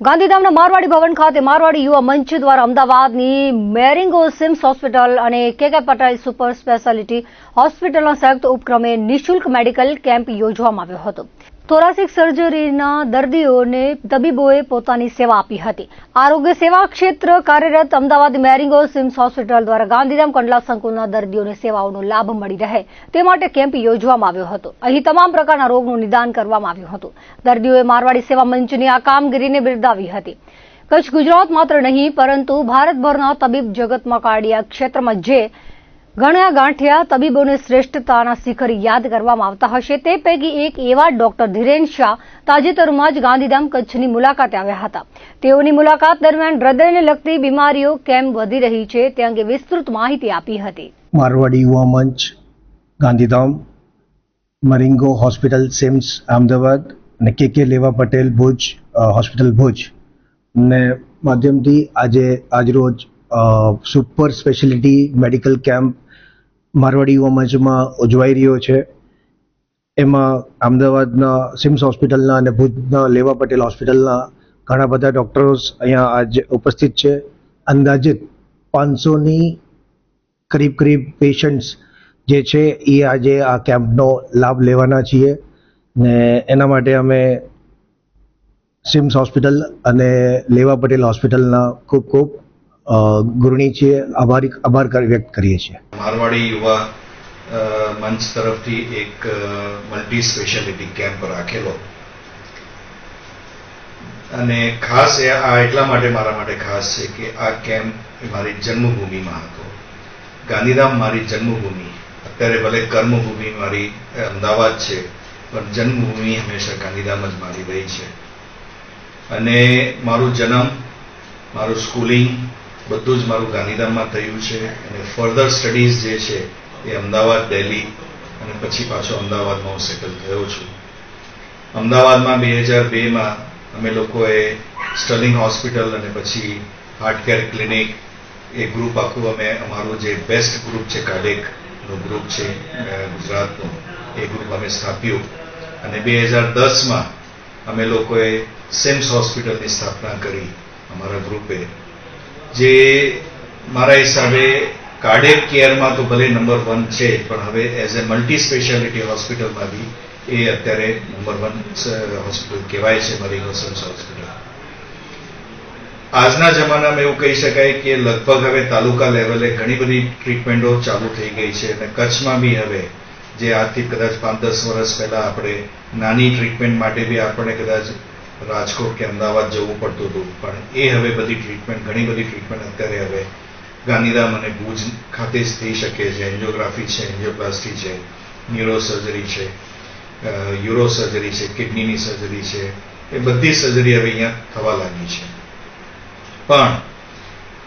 ગાંધીધામના મારવાડી ભવન ખાતે મારવાડી યુવા મંચ દ્વારા અમદાવાદની મેરિંગો સિમ્સ હોસ્પિટલ અને કે પટેલ સુપર સ્પેશિયાલિટી હોસ્પિટલના સંયુક્ત ઉપક્રમે નિઃશુલ્ક મેડિકલ કેમ્પ યોજવામાં આવ્યો હતો. થોરાસિક સર્જરીના દર્દીઓને તબીબોએ પોતાની સેવા આપી હતી. આરોગ્ય સેવા ક્ષેત્ર કાર્યરત અમદાવાદ મેરિંગો સિમ્સ હોસ્પિટલ દ્વારા ગાંધીધામ કંડલા સંકુલના દર્દીઓને સેવાઓનો લાભ મળી રહે તે માટે કેમ્પ યોજવામાં આવ્યો હતો. અહીં તમામ પ્રકારના રોગનું નિદાન કરવામાં આવ્યું હતું. દર્દીઓએ મારવાડી સેવા મંચની આ કામગીરીને બિરદાવી હતી. કચ્છ ગુજરાત માત્ર નહીં, પરંતુ ભારતભરના તબીબ જગતમાં કાર્ડિયા ક્ષેત્રમાં જે ઘણા ગાંઠિયા તબીબોને શ્રેષ્ઠતાના શિખર યાદ કરવામાં આવતા હશે. તે પૈકી એક એવા ડોક્ટર ધીરેન શાહ તાજેતરમાં જ ગાંધીધામ કચ્છની મુલાકાતે આવ્યા હતા. તેઓની મુલાકાત દરમિયાન હૃદયને લગતી બીમારીઓ કેમ વધી રહી છે તે અંગે વિસ્તૃત માહિતી આપી હતી. Marwadi Yuva Manch, Gandhidham, Marengo hospital, CIMS, Ahmedabad અને કે કે લેવા પટેલ ભુજ હોસ્પિટલ ભુજ. ને માધ્યમથી આજે આજરોજ super speciality medical camp Marwadi Yuva મંચમાં ઉજવાઈ રહ્યો છે. એમાં અમદાવાદના સિમ્સ હોસ્પિટલના અને ભુજના લેવા પટેલ હોસ્પિટલના ઘણા બધા ડૉક્ટર્સ અહીંયા આજે ઉપસ્થિત છે. અંદાજિત પાંચસોની કરીબ કરીબ પેશન્ટ્સ જે છે એ આજે આ કેમ્પનો લાભ લેવાના છીએ ને એના માટે અમે સિમ્સ હોસ્પિટલ અને લેવા પટેલ હોસ્પિટલના ખૂબ ખૂબ છીએ આભારી આભાર વ્યક્ત કરીએ છીએ. મારવાડી યુવા મંચ તરફથી એક મલ્ટી સ્પેશિયાલિટી કેમ્પ રાખેલો. અને ખાસ એ આ એટલા માટે મારા માટે ખાસ છે કે આ કેમ્પ મારી જન્મભૂમિમાં હતો. ગાંધીધામ મારી જન્મભૂમિ. અત્યારે ભલે કર્મભૂમિ મારી અમદાવાદ છે, પણ જન્મભૂમિ હંમેશા ગાંધીધામ જ મારી રહી છે. અને મારું જન્મ, મારું સ્કૂલિંગ બધું જ મારું ગાંધીધામમાં થયું છે અને ફર્ધર સ્ટડીઝ જે છે એ અમદાવાદ દિલ્હી અને પછી પાછો અમદાવાદમાં હું સેટલ થયો છું. અમદાવાદમાં બે હજાર બેમાં અમે લોકોએ સ્ટર્લિંગ હોસ્પિટલ અને પછી હાર્ટ કેર ક્લિનિક એ ગ્રુપ આખું અમે, અમારું જે બેસ્ટ ગ્રુપ છે કાલેકનું ગ્રુપ છે ગુજરાતનું, એ ગ્રુપ અમે સ્થાપ્યું. અને બે હજાર દસમાં અમે લોકોએ સેમ્સ હોસ્પિટલની સ્થાપના કરી અમારા ગ્રુપે જે મારા હિસાબે કાર્ડિયક કેરમાં તો ભલે નંબર વન છે, પણ હવે એઝ એ મલ્ટી સ્પેશિયાલિટી હોસ્પિટલમાં બી એ અત્યારે નંબર વન હોસ્પિટલ કહેવાય છે, મરી હોસન્સ હોસ્પિટલ આજના જમાનામાં એવું કહી શકાય કે લગભગ હવે તાલુકા લેવલે ઘણી બધી ટ્રીટમેન્ટો ચાલુ થઈ ગઈ છે અને કચ્છમાં બી હવે જે આજથી કદાચ પાંચ દસ વર્ષ પહેલા આપણે નાની ટ્રીટમેન્ટ માટે બી આપણને કદાચ રાજકોટ કે અમદાવાદ જવું પડતું હતું. પણ એ હવે બધી ટ્રીટમેન્ટ ઘણી બધી ટ્રીટમેન્ટ અત્યારે હવે ગાંધીધામ અને ભુજ ખાતે જ થઈ શકે છે. એન્જિયોગ્રાફી છે એન્જિયોપ્લાસ્ટી છે ન્યુરો સર્જરી છે યુરો સર્જરી છે કિડનીની સર્જરી છે. એ બધી સર્જરી હવે અહીંયા થવા લાગી છે. પણ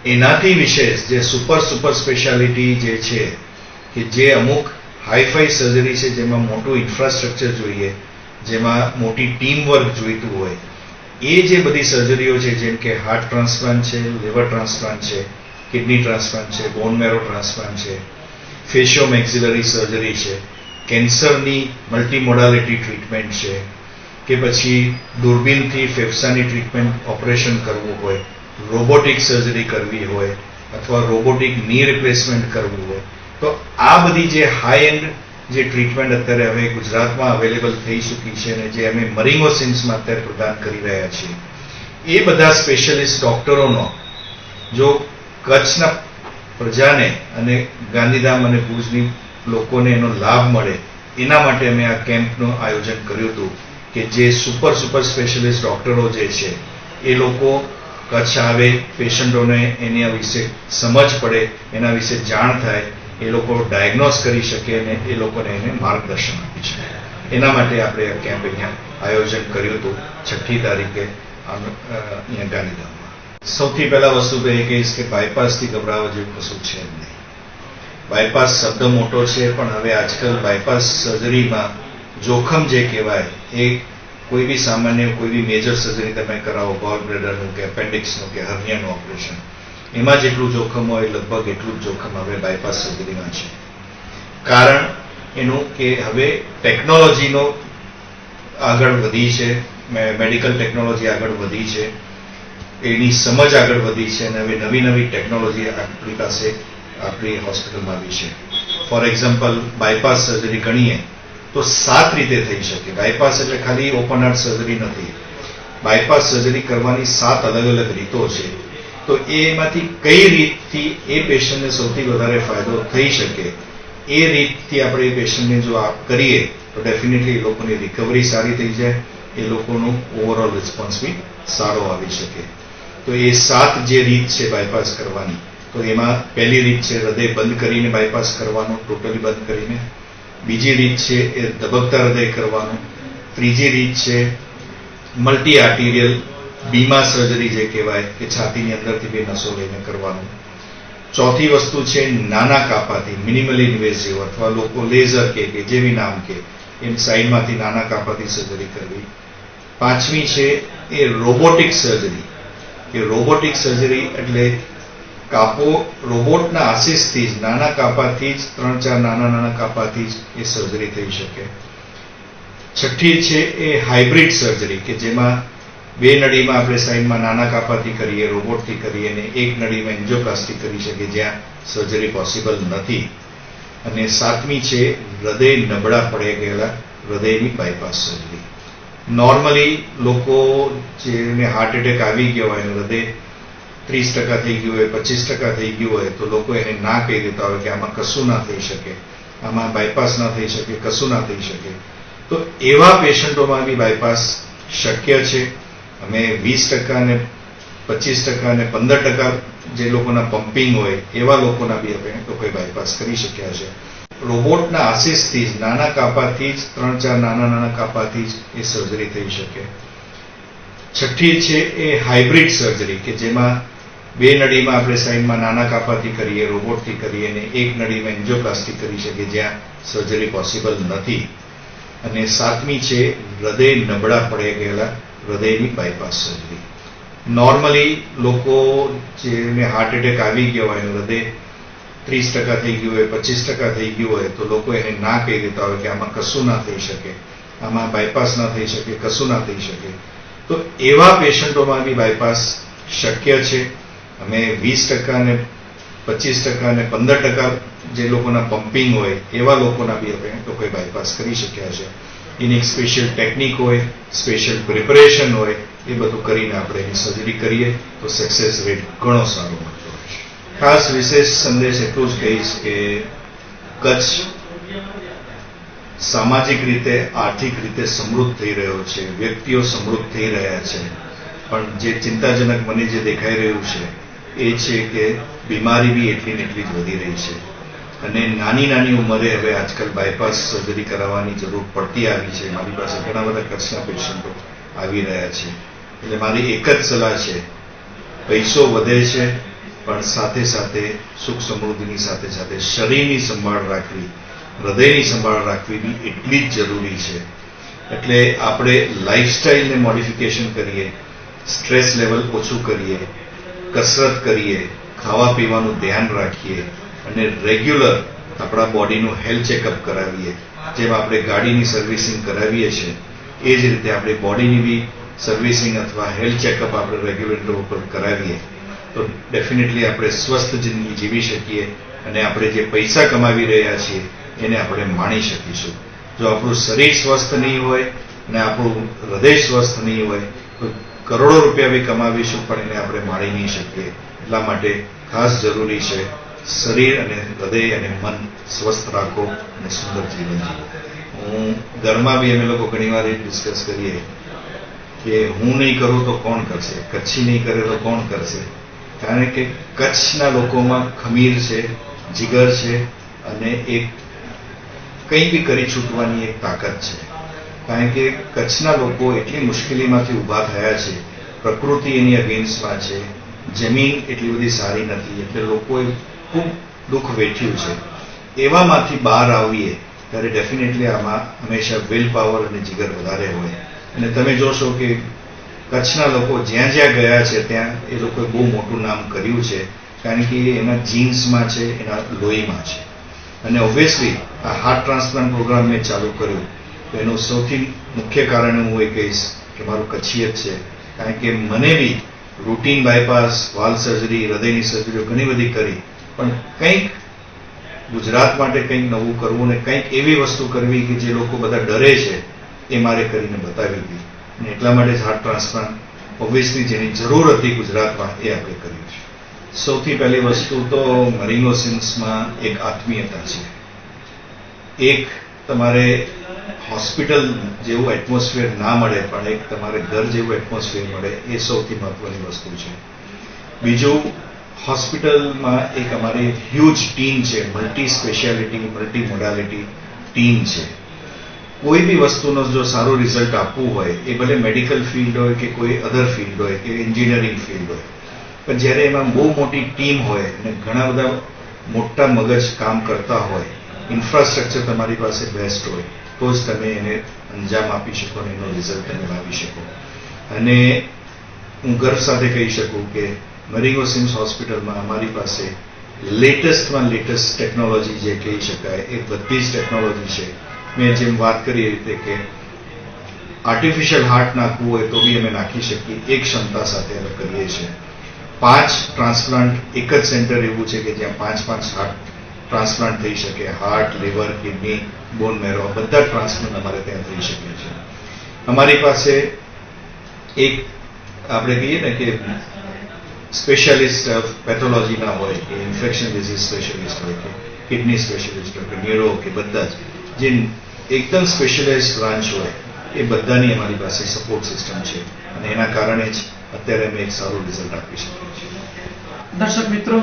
એનાથી વિશેષ જે સુપર સુપર સ્પેશિયાલિટી જે છે કે જે અમુક હાઈફાઈ સર્જરી છે જેમાં મોટું ઇન્ફ્રાસ્ટ્રક્ચર જોઈએ જેમાં મોટી ટીમ વર્ક જોઈતું હોય, એ જે બધી સર્જરીઓ છે, જેમ કે હાર્ટ ટ્રાન્સપ્લાન્ટ છે, લીવર ટ્રાન્સપ્લાન્ટ છે, કિડની ટ્રાન્સપ્લાન્ટ છે, બોન મેરો ટ્રાન્સપ્લાન્ટ છે ફેશિયો મેક્સિલરી સર્જરી છે, કેન્સરની મલ્ટીમોડાલિટી ટ્રીટમેન્ટ છે, કે પછી દૂરબીનથી ફેફસાની ટ્રીટમેન્ટ ઓપરેશન કરવું હોય, રોબોટિક સર્જરી કરવી હોય, અથવા રોબોટિકની રિપ્લેસમેન્ટ કરવું હોય, તો આ બધી જે હાઈ એન્ડ જે ટ્રીટમેન્ટ અત્યારે હવે ગુજરાતમાં અવેલેબલ થઈ ચૂકી છે અને જે અમે મરિંગો સિમ્સમાં અત્યારે પ્રદાન કરી રહ્યા છીએ, એ બધા સ્પેશિયલિસ્ટ ડોક્ટરોનો જો કચ્છના પ્રજાને અને ગાંધીધામ અને ભુજની લોકોને એનો લાભ મળે, એના માટે અમે આ કેમ્પનું આયોજન કર્યું હતું કે જે સુપર સુપર સ્પેશિયલિસ્ટ ડોક્ટરો જે છે, એ લોકો કચ્છ આવે, પેશન્ટોને એના વિશે સમજ પડે, એના વિશે જાણ થાય એ લોકો ડાયગ્નોસ કરી શકે અને એ લોકોને એને માર્ગદર્શન આપી શકે. એના માટે આપણે કેમ્પ અહીંયા આયોજન કર્યું હતું છઠ્ઠી તારીખે અહીંયા ગાંધીધામમાં. સૌથી પહેલા વસ્તુ તો એ કહીશ કે બાયપાસથી ગભરાવા જેવું કશું છે જ નહીં. બાયપાસ શબ્દ મોટો છે, પણ હવે આજકાલ બાયપાસ સર્જરીમાં જોખમ જે કહેવાય, એ કોઈ બી સામાન્ય, કોઈ બી મેજર સર્જરી તમે કરાવો ગોલ બ્લેડરનું કે એપેન્ડિક્સનું કે હર્નિયાનું ઓપરેશન એમાં જેટલું જોખમ હોય, લગભગ એટલું જ જોખમ હવે બાયપાસ સર્જરીમાં છે. કારણ એનું કે હવે ટેકનોલોજીનો આગળ વધી છે મેડિકલ ટેકનોલોજી આગળ વધી છે, એની સમજ આગળ વધી છે, અને હવે નવી નવી ટેકનોલોજી આપણી પાસે આપણી હોસ્પિટલમાં આવી છે. ફોર એક્ઝામ્પલ બાયપાસ સર્જરી ગણીએ, તો સાત રીતે થઈ શકે. બાયપાસ એટલે ખાલી ઓપન હાર્ટ સર્જરી નથી. બાયપાસ સર્જરી કરવાની સાત અલગ અલગ રીતો છે. તો એમાંથી કઈ રીતથી એ પેશન્ટને સૌથી વધારે ફાયદો થઈ શકે? એ રીતથી આપણે એ પેશન્ટને જો આપ કરીએ, તો ડેફિનેટલી એ લોકોની રિકવરી સારી થઈ જાય, એ લોકોનું ઓવરઓલ રિસ્પોન્સ બી સારો આવી શકે. તો એ સાત જે રીત છે બાયપાસ કરવાની, તો એમાં પહેલી રીત છે હૃદય બંધ કરીને બાયપાસ કરવાનો ટોટલી બંધ કરીને. બીજી રીત છે એ ધબકતા હૃદય કરવાનું. ત્રીજી રીત છે મલ્ટી આર્ટિરિયલ બીમા સર્જરી જે કહેવાય કે છાતીની અંદરથી બે નસો લઈને કરવાનું. ચોથી વસ્તુ છે નાના કાપાથી મિનિમલી ઇન્વેઝિવ અથવા લોકો લેઝર કે કે જેવી નામ કે, એમ સાઈડમાંથી નાના કાપાથી સર્જરી કરવી. પાંચમી છે એ રોબોટિક સર્જરી કે રોબોટિક સર્જરી એટલે કાપો રોબોટના આશીષથી જ, નાના કાપાથી જ, ત્રણ ચાર નાના નાના કાપાથી જ એ સર્જરી થઈ શકે. છઠ્ઠી છે એ હાઇબ્રિડ સર્જરી કે જેમાં બે નળીમાં આપણે સાઈડમાં નાના કાપાથી કરીએ, રોબોટથી કરીએ અને એક નળીમાં એન્જોપ્લાસ્ટી કરી શકે જ્યાં સર્જરી પોસિબલ નથી. અને સાતમી છે, હૃદય નબળા પડે ગયેલા, હૃદયની બાયપાસ સર્જરી નોર્મલી લોકો જેને હાર્ટ એટેક આવી ગયો હોય હૃદય ત્રીસ ટકા થઈ ગયું હોય, પચીસ ટકા થઈ ગયું હોય, તો લોકો એને ના કહી દેતા હોય કે આમાં કશું ના થઈ શકે. આમાં બાયપાસ ના થઈ શકે, કશું ના થઈ શકે. તો એવા પેશન્ટોમાં બી બાયપાસ શક્ય છે. અમે વીસ ટકા ને પચીસ ટકા અને પંદર ટકા જે લોકોના પમ્પિંગ હોય, એવા લોકોના બી આપણે લોકોએ બાયપાસ કરી શક્યા છે. રોબોટના આશીષથી જ, નાના કાપાથી જ, ત્રણ ચાર નાના નાના કાપાથી જ એ સર્જરી થઈ શકે. છઠ્ઠી છે એ હાઇબ્રિડ સર્જરી કે જેમાં બે નળીમાં આપણે સાઈડમાં નાના કાપાથી કરીએ, રોબોટથી કરીએ અને એક નળીમાં એન્જિયોપ્લાસ્ટી કરી શકીએ, જ્યાં સર્જરી પોસિબલ નથી. અને સાતમી છે, હૃદય નબળા પડે ગયેલા હૃદયની બાયપાસ સર્જરી નોર્મલી લોકો જેને હાર્ટ એટેક આવી ગયો હોય હૃદય ત્રીસ ટકા થઈ ગયું હોય, પચીસ ટકા થઈ ગયું હોય, તો લોકો એને ના કહી દેતા હોય કે આમાં કશું ના થઈ શકે. આમાં બાયપાસ ના થઈ શકે, કશું ના થઈ શકે. તો એવા પેશન્ટોમાં બી બાયપાસ શક્ય છે. અમે વીસ ટકા ને પચીસ ટકા અને પંદર ટકા જે લોકોના પમ્પિંગ હોય, એવા લોકોના બી આપણે લોકોએ બાયપાસ કરી શક્યા છે. એની એક સ્પેશિયલ ટેકનિક હોય સ્પેશિયલ પ્રિપરેશન હોય, એ બધું કરીને આપણે એની સર્જરી કરીએ તો સક્સેસ રેટ ઘણો સારો મળતો હોય છે. ખાસ વિશેષ સંદેશ એટલું જ કહીશ કે કચ્છ સામાજિક રીતે, આર્થિક રીતે સમૃદ્ધ થઈ રહ્યો છે. વ્યક્તિઓ સમૃદ્ધ થઈ રહ્યા છે. પણ જે ચિંતાજનક મને જે દેખાઈ રહ્યું છે, એ છે કે બીમારી બી એટલી ને એટલી જ વધી રહી છે. અને નાની નાની ઉંમરે હવે આજકાલ બાયપાસ સર્જરી કરાવવાની જરૂર પડતી આવી છે. મારી પાસે ઘણા બધા કચ્છના પેશન્ટો આવી રહ્યા છે. એટલે મારી એક જ સલાહ છે, પૈસો વધે છે, પણ સાથે સાથે સુખ સમૃદ્ધિની સાથે સાથે શરીરની સંભાળ રાખવી, હૃદયની સંભાળ રાખવી એટલી જ જરૂરી છે. એટલે આપણે લાઈફસ્ટાઈલને મોડિફિકેશન કરીએ સ્ટ્રેસ લેવલ ઓછું કરીએ, કસરત કરીએ ખાવા પીવાનું ધ્યાન રાખીએ અને રેગ્યુલર આપણા બોડીનું હેલ્થ ચેકઅપ કરાવીએ, જેમ આપણે ગાડીની સર્વિસિંગ કરાવીએ છીએ, એ જ રીતે આપણી બોડીની બી સર્વિસિંગ અથવા હેલ્થ ચેકઅપ આપણે રેગ્યુલેટર ઉપર કરાવીએ. તો ડેફિનેટલી આપણે સ્વસ્થ જિંદગી જીવી શકીએ અને આપણે જે પૈસા કમાવી રહ્યા છીએ, એને આપણે માણી શકીશું. જો આપણું શરીર સ્વસ્થ નહીં હોય અને આપણું હૃદય સ્વસ્થ નહીં હોય, તો કરોડો રૂપિયા બી કમાવીશું, પણ એને આપણે માણી નહીં શકીએ. એટલા માટે ખાસ જરૂરી છે શરીર અને હૃદય અને મન સ્વસ્થ રાખો અને સુંદર જીવન જીવો. હું ઘરમાં બી અમે લોકો ઘણીવાર એ ડિસ્કસ કરીએ કે હું નહીં કરું તો કોણ કરશે? કચ્છી નહીં કરે તો કોણ કરશે? કારણ કે કચ્છના લોકોમાં ખમીર છે, જીગર છે અને એક કંઈ બી કરી છૂટવાની એક તાકાત છે. કારણ કે કચ્છના લોકો એટલી મુશ્કેલીમાંથી ઊભા થયા છે, પ્રકૃતિ એની અગેન્સ્ટમાં છે, જમીન એટલી બધી સારી નથી, એટલે લોકોએ ખૂબ દુઃખ વેઠ્યું છે. એવામાંથી બહાર આવીએ, ત્યારે ડેફિનેટલી આમાં હંમેશા વિલ પાવર અને જીગર વધારે હોય. અને તમે જોશો કે કચ્છના લોકો જ્યાં જ્યાં ગયા છે, ત્યાં એ લોકોએ બહુ મોટું નામ કર્યું છે, કારણ કે એના જીન્સમાં છે, એના લોહીમાં છે. અને ઓબ્વિયસલી આ હાર્ટ ટ્રાન્સપ્લાન્ટ પ્રોગ્રામ મેં ચાલુ કર્યું. તો એનું સૌથી મુખ્ય કારણ હું એ કહીશ કે મારું કચ્છી જ છે. કારણ કે મને બી રૂટીન બાયપાસ વાલ સર્જરી હૃદયની સર્જરીઓ ઘણી બધી કરી. પણ કંઈક ગુજરાત માટે કંઈક નવું કરવું ને કંઈક એવી વસ્તુ કરવી કે જે લોકો બધા ડરે છે, એ મારે કરીને બતાવી હતી. અને એટલા માટે હાર્ટ ટ્રાન્સપ્લાન્ટ ઓબ્વિયસલી જેની જરૂર હતી ગુજરાતમાં એ આપણે કર્યું છે સૌથી પહેલી વસ્તુ તો મરિંગો સિમ્સમાં એક આત્મીયતા છે. એક તમારે હોસ્પિટલ જેવું એટમોસ્ફિયર ના મળે, પણ એક તમારે ઘર જેવું એટમોસ્ફિયર મળે, એ સૌથી મહત્વની વસ્તુ છે. બીજું હોસ્પિટલમાં એક અમારી હ્યુજ ટીમ છે multi speciality multi modality team છે. કોઈ બી વસ્તુનો જો સારું રિઝલ્ટ આપવું હોય, એ ભલે મેડિકલ ફિલ્ડ હોય કે કોઈ અધર ફિલ્ડ હોય, કે એન્જિનિયરિંગ ફિલ્ડ હોય, પણ જ્યારે એમાં બહુ મોટી ટીમ હોય અને ઘણા બધા મોટા મગજ કામ કરતા હોય ઇન્ફ્રાસ્ટ્રક્ચર તમારી પાસે બેસ્ટ હોય, તો જ તમે એને અંજામ આપી શકો અને એનો રિઝલ્ટ તમે લાવી શકો. અને હું ગર્વ સાથે કહી શકું કે મરિંગો સિમ્સ હોસ્પિટલમાં અમારી પાસે લેટેસ્ટમાં લેટેસ્ટ ટેકનોલોજી જે કહી શકાય, એ બધી જ ટેકનોલોજી છે. મેં જેમ વાત કરી રીતે કે આર્ટિફિશિયલ હાર્ટ નાખવું હોય તો બી અમે નાખી શકીએ, એક ક્ષમતા સાથે અમે કરીએ છીએ. પાંચ ટ્રાન્સપ્લાન્ટ એક જ સેન્ટર એવું છે કે જ્યાં પાંચ પાંચ હાર્ટ ટ્રાન્સપ્લાન્ટ થઈ શકે heart liver kidney bone marrow બધા ટ્રાન્સપ્લાન્ટ અમારે ત્યાં થઈ શકે છે. અમારી પાસે એક આપણે કહીએ ને કે સ્પેશિયાલિસ્ટ પેથોલોજીના હોય, કે ઇન્ફેક્શન ડિઝીઝ સ્પેશિયાલિસ્ટ હોય, કે કિડની સ્પેશિયાલિસ્ટ હોય, કે ન્યુરો કે બધા જ. જે એકદમ સ્પેશિયલાઇઝ બ્રાન્ચ હોય, એ બધાની અમારી પાસે સપોર્ટ સિસ્ટમ છે. અને એના કારણે જ અત્યારે અમે એક સારું રિઝલ્ટ આપી શકીએ છીએ. દર્શક મિત્રો,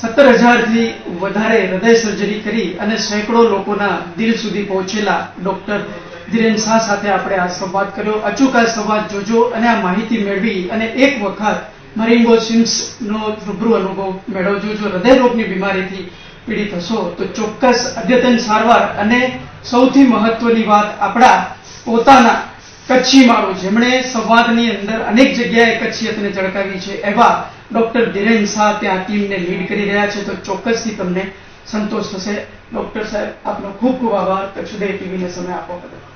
સત્તર હજારથી વધારે હૃદય સર્જરી કરી અને સેંકડો લોકોના દિલ સુધી પહોંચેલા ડોક્ટર ધીરેન શાહ સાથે આપણે આ સંવાદ કર્યો. અચૂક આ સંવાદ જોજો અને આ માહિતી મેળવી અને એક વખત મરિંગો સિમ્સનો રૂબરૂ અનુભવ મેળવજો. જો હૃદય રોગની બીમારીથી પીડિત હશો, તો ચોક્કસ અદ્યતન સારવાર અને સૌથી મહત્વની વાત આપણા પોતાના કચ્છી માળો, જેમણે સંવાદની અંદર અનેક જગ્યાએ કચ્છિયતને ઝળકાવી છે, એવા ડોક્ટર ધીરેન શાહ ત્યાં ટીમને લીડ કરી રહ્યા છે. તો ચોક્કસથી તમને સંતોષ થશે. ડોક્ટર સાહેબ, આપનો ખૂબ ખૂબ આભાર. કચ્છ ઉદય ટીવીને સમય આપવા બદલ.